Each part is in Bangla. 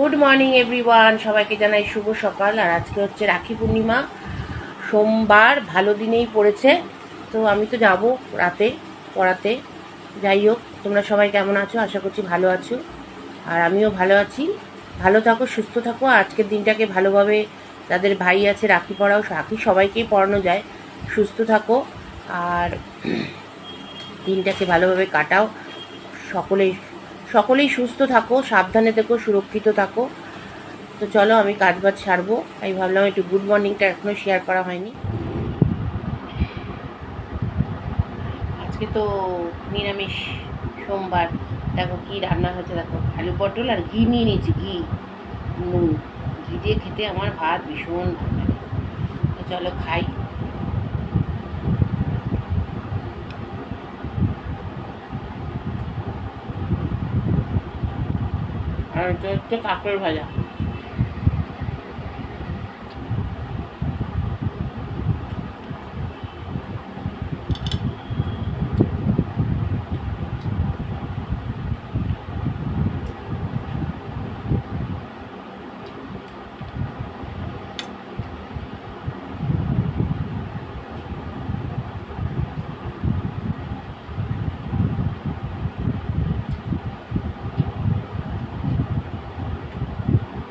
গুড মর্নিং এভরিওয়ান সবাইকে জানাই শুভ সকাল। আর আজকে হচ্ছে রাখি পূর্ণিমা। সোমবার, ভালো দিনেই পড়েছে। তো আমি তো যাব রাতে, পড়াতে। যাই হোক, তোমরা সবাই কেমন আছো? আশা করছি ভালো আছো। আর আমিও ভালো আছি। ভালো থাকো, সুস্থ থাকো। আজকের দিনটাকে ভালোভাবে যাদের ভাই আছে, রাখি পড়াও, রাখি সবাইকেই পড়ানো যায়। সুস্থ থাকো। আর দিনটাকে ভালোভাবে কাটাও। সকলেই সকলেই সুস্থ থাকো, সাবধানে থেকো, সুরক্ষিত থাকো। তো চলো, আমি কাজ বাজ ছাড়বো আমি ভাবলাম একটু গুড মর্নিংটা এখনও শেয়ার করা হয়নি। আজকে তো নিরামিষ সোমবার। দেখো কি রান্না হয়েছে, দেখো। আলু পটল আর ঘি নিয়ে নিয়েছি, ঘি, নুন। ঘি দিয়ে খেতে আমার ভাত ভীষণ ভালো লাগে। তো চলো, খাই। আর এটা হচ্ছে কাঁকড়ের ভাজা।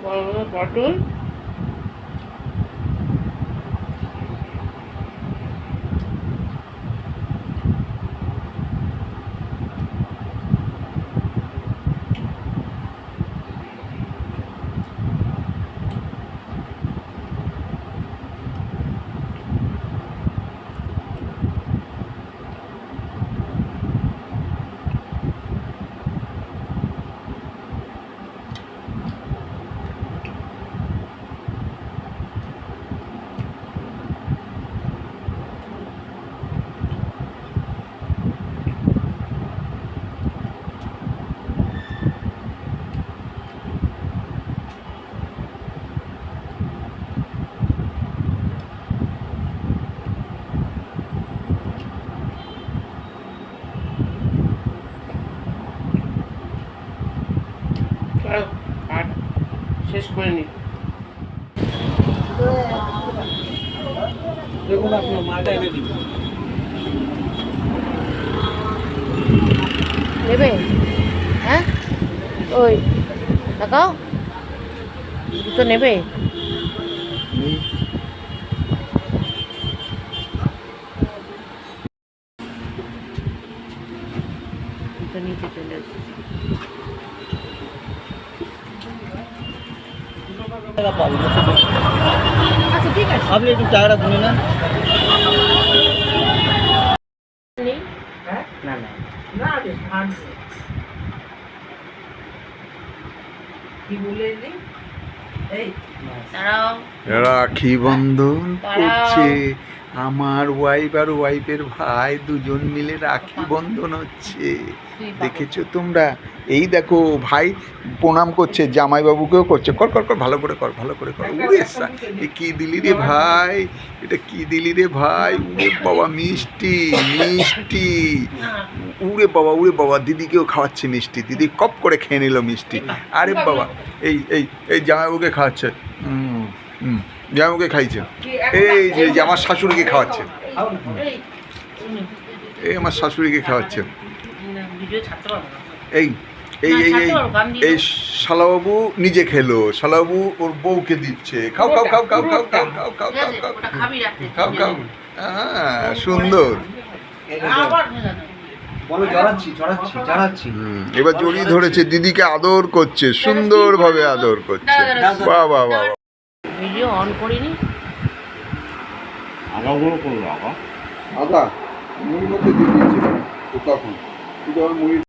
বড় বড় পটল আর শেষ করে নি দেখুন আপনার মালটা এনে দিন। নেবে? হ্যাঁ? ওই তাকাও দুটো নেবে? দুটো নিচে চলে এসেছে আপনি একটু টাকাটা গুনে নেন। নেই না না দাঁড়াও রাখি বন্ধন করছে আমার ওয়াইফ আর ওয়াইফের ভাই দুজন মিলে রাখি বন্ধন হচ্ছে। দেখেছ তোমরা? এই দেখো ভাই প্রণাম করছে জামাইবাবুকেও করছে। কর কর কর ভালো করে কর ভালো করে কর। উড়ে এ কি দিলি রে ভাই? এটা কি দিলি রে ভাই? উড়ে বাবা মিষ্টি মিষ্টি। উড়ে বাবা উড়ে বাবা দিদিকেও খাওয়াচ্ছে মিষ্টি। দিদি কপ করে খেয়ে নিল মিষ্টি। আরে বাবা এই এই এই জামাইবাবুকে খাওয়াচ্ছে। হুম হুম জামাইবাবুকে খাইছে এই যে যে আমার শাশুড়িকে খাওয়াচ্ছে এই, আমার শাশুড়িকে খাওয়াচ্ছে এই এই এই এই এই। শালাবাবু নিজে খেলো শালাবাবু ওর বউকে দিচ্ছে খাও খাও খাও খাও খাও খাও খাও খাও খাও খাও খাও খাও হ্যাঁ সুন্দর এবার জড়িয়ে ধরেছে দিদিকে আদর করছে সুন্দরভাবে আদর করছে বাহ বাহ বাহ। ভিডিও অন করিনি। আগাগুলো করল আগা আদা মুড়ির মধ্যে দিয়ে দিয়েছিলাম তো তখন। তুই যখন মুড়ি